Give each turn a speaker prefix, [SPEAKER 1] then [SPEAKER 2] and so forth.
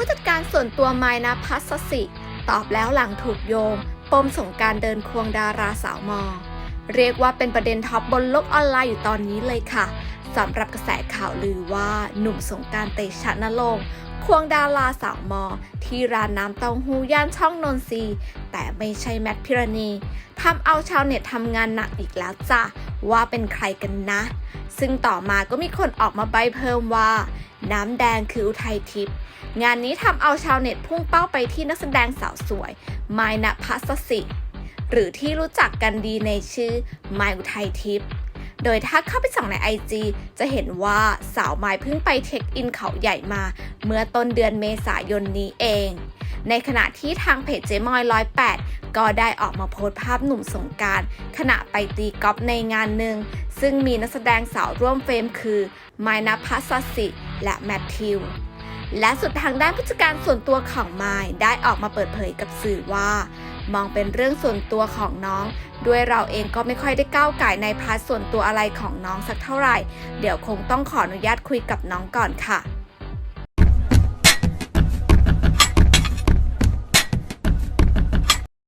[SPEAKER 1] ู้จัดการส่วนตัวไมนะพัสสิ ตอบแล้วหลังถูกโยง ปมสงการเดินควงดาราสาวมอ เรียกว่าเป็นประเด็นท็อปบนโลกออนไลน์อยู่ตอนนี้เลยค่ะสำหรับกระแสข่าวลือว่าหนุ่มสงการเตชะนรงค์ควงดาราสาวมอ ที่ร้านน้ำเต้าหู้ย่านช่องนนทรีแต่ไม่ใช่แมทพิรณีทำเอาชาวเน็ตทำงานหนักอีกแล้วจ้ะ ว่าเป็นใครกันนะ ซึ่งต่อมาก็มีคนออกมาใบเพิ่มว่า น้ำแดงคืออุทัยทิพย์งานนี้ทำเอาชาวเน็ตพุ่งเป้าไปที่นักแสดงสาวสวย ไมายณพัสสิหรือที่รู้จักกันดีในชื่อไมายอุทัยทิพย์โดยถ้าเข้าไปส่องใน IG จะเห็นว่าสาวไมายเพิ่งไปเช็คอินเขาใหญ่มา เมื่อต้นเดือนเมษายนนี้เอง ในขณะที่ทางเพจเจมอย108ก็ได้ออกมาโพสต์ภาพหนุ่มสงการ ขณะไปตีกอล์ฟในงานหนึ่ง ซึ่งมีนักแสดงสาวร่วมเฟรมคือไมายนภัสสิและแมทธิว และสุดทางด้านผู้จัดการส่วนตัวของไมายได้ออกมาเปิดเผยกับสื่อว่า มองเป็นเรื่องส่วนตัวของน้อง ด้วยเราเองก็ไม่ค่อยได้ก้าวไก่ในพาร์ทส่วนตัวอะไรของน้องสักเท่าไหร่ เดี๋ยวคงต้องขออนุญาตคุยกับน้องก่อนค่ะ